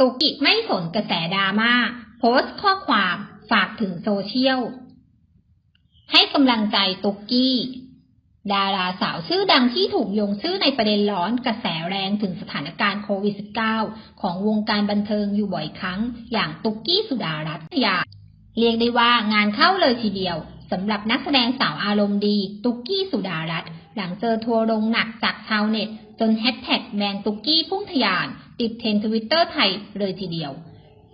ตุกิไม่สนกระแสดราม่าโพสต์ข้อความฝากถึงโซเชียล ให้กำลังใจตุกกี้ ดาราสาวชื่อดังที่ถูกโยงชื่อในประเด็นร้อนกระแสแรงถึงสถานการณ์โควิด -19 ของวงการบันเทิงอยู่บ่อยครั้ง อย่างตุกกี้สุดารัตน์ยาเรียกได้ว่างานเข้าเลยทีเดียว สำหรับนักแสดงสาวอารมณ์ดี ตุกกี้สุดารัตน์หลังเจอทัวร์ลงหนักจากชาวเน็ต จนแฮชแท็กแบนตุกกี้พุ่งทะยาน ติดเทรนทวิตเตอร์ไทยเลยทีเดียว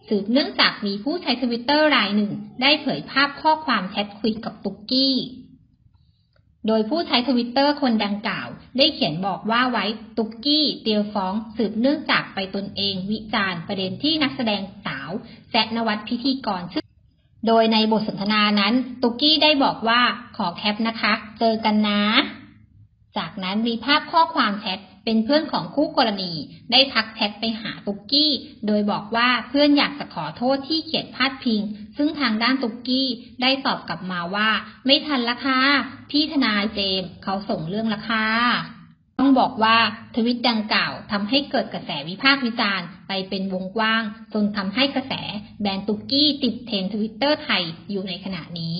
สืบเนื่องจากมีผู้ใช้ทวิตเตอร์รายหนึ่ง ได้เผยภาพข้อความแชทคุยกับตุกกี้ โดยผู้ใช้ทวิตเตอร์คนดังกล่าว ได้เขียนบอกว่าไว้ตุกกี้เตียวฟ้องสืบเนื่องจากไปตนเองวิจารณ์ประเด็นที่นักแสดงสาวแซนวัตพิธีกรชื่อ โดยในบทสนทนานั้นตุกกี้ได้บอกว่าขอแคปนะคะ เจอกันนะ จากนั้นมีภาพข้อความแชทเป็นเพื่อนของคู่กรณี ได้ทักแชทไปหาตุกกี้ โดยบอกว่าเพื่อนอยากจะขอโทษที่เขียนพาดพิง ซึ่งทางด้านตุกกี้ได้ตอบกลับมาว่า ไม่ทันละค่ะพี่ทนายเจมส์เขาส่งเรื่องละค่ะ บอกว่าทวิตดังกล่าวทำให้เกิดกระแสวิพากษ์วิจารณ์ไปเป็นวงกว้าง จนทำให้กระแสแบรนด์ตุกกี้ติดเทรนทวิตเตอร์ไทยอยู่ในขณะนี้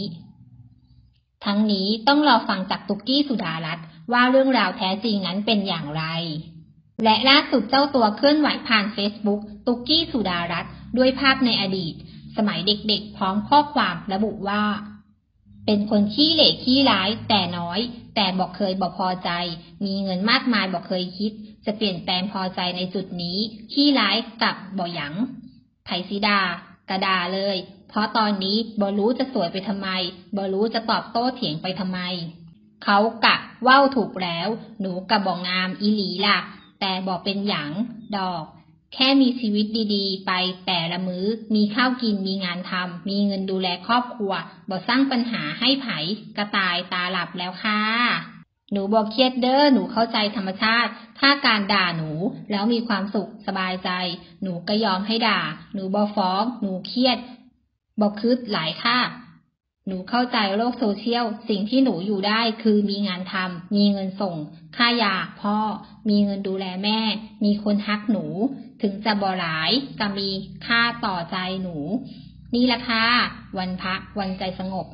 ทั้งนี้ต้องรอฟังจากตุกกี้สุดารัตน์ว่าเรื่องราวแท้จริงนั้นเป็นอย่างไร และล่าสุดเจ้าตัวเคลื่อนไหวผ่านเฟซบุ๊กตุกกี้สุดารัตน์ด้วยภาพในอดีต สมัยเด็กๆ พร้อมข้อความระบุว่า เป็นคนขี้เหล่ขี้ร้าย แต่น้อย แต่บอกเคยบอกพอใจ มีเงินมากมายบอกเคยคิด จะเปลี่ยนแปลงพอใจในจุดนี้ ขี้ร้ายกับบ่หยังไผ่สีดา กระดาเลย เพราะตอนนี้บอรู้จะสวยไปทำไมบอรู้จะตอบโต้เถียงไปทำไม เขากะว่าวถูกแล้ว หนูกับบองงามอีหลีล่ะ แต่บอกเป็นหยังดอก แค่มีชีวิตดีๆ ไปแต่ละมือ้อ มีข้าวกิน มีงานทำ มีเงินดูแลครอบครัว บ่สร้างปัญหาให้ไผกระตายตาหลับแล้วค่ะ หนูบอกเครียดเด้อ หนูเข้าใจธรรมชาติ ถ้าการด่าหนูแล้วมีความสุขสบายใจ หนูก็ยอมให้ด่า หนูบอฟ้อง หนูเครียดบอกคืดหลายค่ะ หนูเข้าใจโลกโซเชียล สิ่งที่หนูอยู่ได้คือมีงานทำ มีเงินส่ง ค่ายาพ่อ มีเงินดูแลแม่ มีคนฮักหนู ถึงจะบ่หลายก็มีค่าต่อใจหนู นี่ละค่ะ วันพระวันใจสงบ